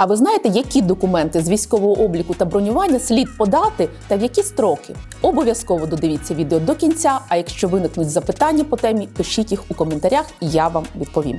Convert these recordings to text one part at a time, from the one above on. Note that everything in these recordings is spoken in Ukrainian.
А ви знаєте, які документи з військового обліку та бронювання слід подати та в які строки? Обов'язково додивіться відео до кінця. А якщо виникнуть запитання по темі, пишіть їх у коментарях, і я вам відповім.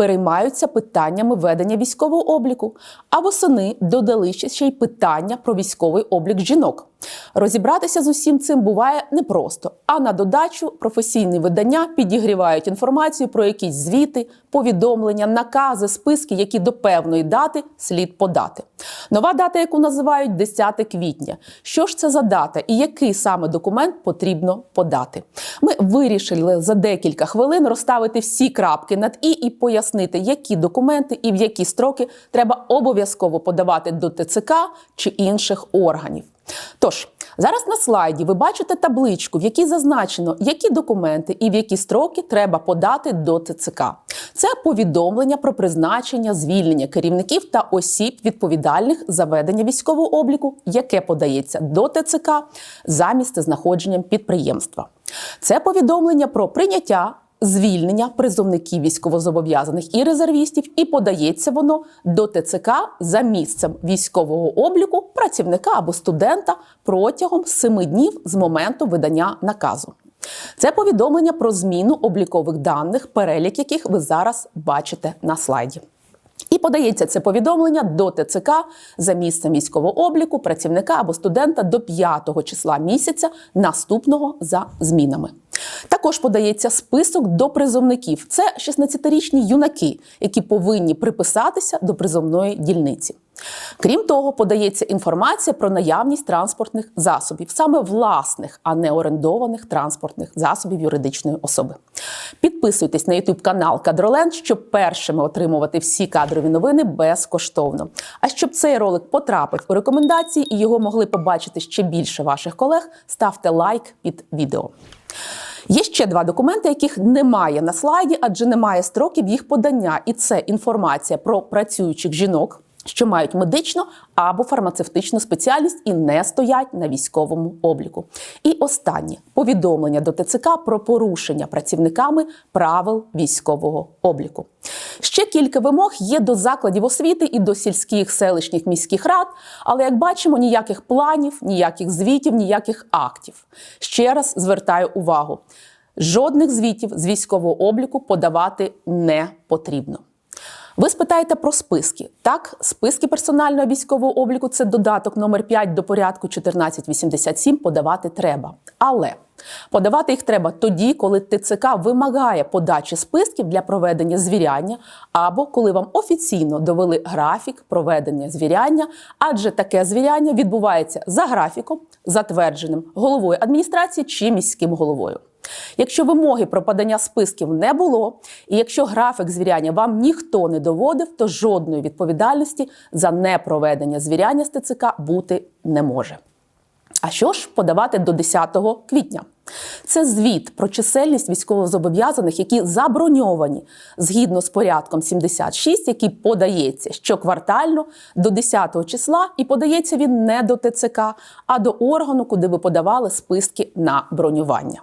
переймаються питаннями ведення військового обліку. А восени додали ще й питання про військовий облік жінок. Розібратися з усім цим буває непросто. А на додачу професійні видання підігрівають інформацію про якісь звіти, повідомлення, накази, списки, які до певної дати слід подати. Нова дата, яку називають 10 квітня. Що ж це за дата і який саме документ потрібно подати? Ми вирішили за декілька хвилин розставити всі крапки над і і пояснити, які документи і в які строки треба обов'язково подавати до ТЦК чи інших органів. Тож зараз на слайді ви бачите табличку, в якій зазначено, які документи і в які строки треба подати до ТЦК. Це повідомлення про призначення, звільнення керівників та осіб відповідальних за ведення військового обліку, яке подається до ТЦК за місцезнаходженням підприємства. Це повідомлення про прийняття. Звільнення призовників військовозобов'язаних і резервістів, і подається воно до ТЦК за місцем військового обліку працівника або студента протягом семи днів з моменту видання наказу. Це повідомлення про зміну облікових даних, перелік яких ви зараз бачите на слайді. І подається це повідомлення до ТЦК за місцем військового обліку працівника або студента до 5 числа місяця наступного за змінами. Також подається список до призовників. Це 16-річні юнаки, які повинні приписатися до призовної дільниці. Крім того, подається інформація про наявність транспортних засобів, саме власних, а не орендованих транспортних засобів юридичної особи. Підписуйтесь на YouTube канал Кадроленд, щоб першими отримувати всі кадрові новини безкоштовно. А щоб цей ролик потрапив у рекомендації і його могли побачити ще більше ваших колег, ставте лайк під відео. Є ще два документи, яких немає на слайді, адже немає строків їх подання, і це інформація про працюючих жінок. Що мають медичну або фармацевтичну спеціальність і не стоять на військовому обліку. І останнє повідомлення до ТЦК про порушення працівниками правил військового обліку. Ще кілька вимог є до закладів освіти і до сільських селищних міських рад, але як бачимо, ніяких планів, ніяких звітів, ніяких актів. Ще раз звертаю увагу: жодних звітів з військового обліку подавати не потрібно. Ви спитаєте про списки. Так, списки персонального військового обліку це додаток номер 5 до порядку 1487 подавати треба. Але подавати їх треба тоді, коли ТЦК вимагає подачі списків для проведення звіряння, або коли вам офіційно довели графік проведення звіряння, адже таке звіряння відбувається за графіком, затвердженим головою адміністрації чи міським головою. Якщо вимоги про подання списків не було, і якщо графік звіряння вам ніхто не доводив, то жодної відповідальності за непроведення звіряння з ТЦК бути не може. А що ж подавати до 10 квітня? Це звіт про чисельність військовозобов'язаних, які заброньовані згідно з порядком 76, який подається щоквартально до 10 числа, і подається він не до ТЦК, а до органу, куди ви подавали списки на бронювання.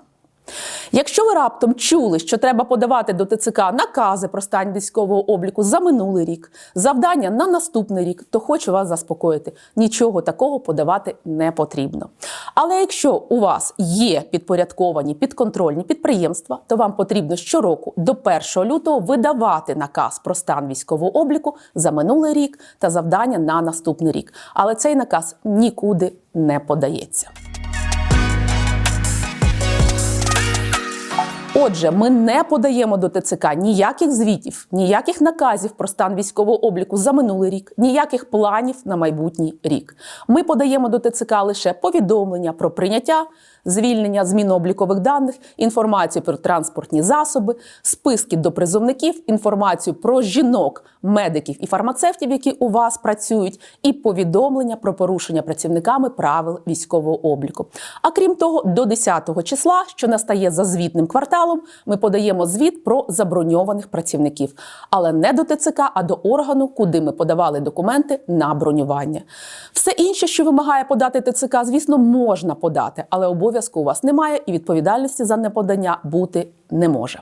Якщо ви раптом чули, що треба подавати до ТЦК накази про стан військового обліку за минулий рік, завдання на наступний рік, то хочу вас заспокоїти: нічого такого подавати не потрібно. Але якщо у вас є підпорядковані підконтрольні підприємства, то вам потрібно щороку до 1 лютого видавати наказ про стан військового обліку за минулий рік та завдання на наступний рік. Але цей наказ нікуди не подається. Отже, ми не подаємо до ТЦК ніяких звітів, ніяких наказів про стан військового обліку за минулий рік, ніяких планів на майбутній рік. Ми подаємо до ТЦК лише повідомлення про прийняття, звільнення, зміну облікових даних, інформацію про транспортні засоби, списки до призовників, інформацію про жінок, медиків і фармацевтів, які у вас працюють, і повідомлення про порушення працівниками правил військового обліку. А крім того, до 10 числа, що настає за звітним кварталом, ми подаємо звіт про заброньованих працівників, але не до ТЦК, а до органу, куди ми подавали документи на бронювання. Все інше, що вимагає подати ТЦК, звісно, можна подати, але обов'язку у вас немає і відповідальності за неподання бути не може.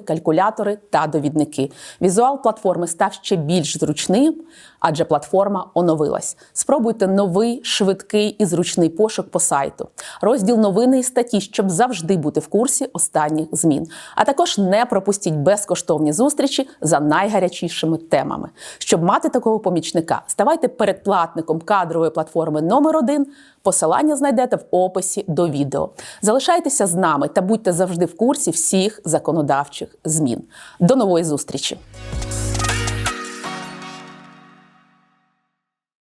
калькулятори та довідники. Візуал платформи став ще більш зручним, адже платформа оновилась. Спробуйте новий, швидкий і зручний пошук по сайту, розділ новини і статті, щоб завжди бути в курсі останніх змін. А також не пропустіть безкоштовні зустрічі за найгарячішими темами. Щоб мати такого помічника, ставайте передплатником кадрової платформи номер 1 Посилання знайдете в описі до відео. Залишайтеся з нами та будьте завжди в курсі всіх законодавчих змін. До нової зустрічі!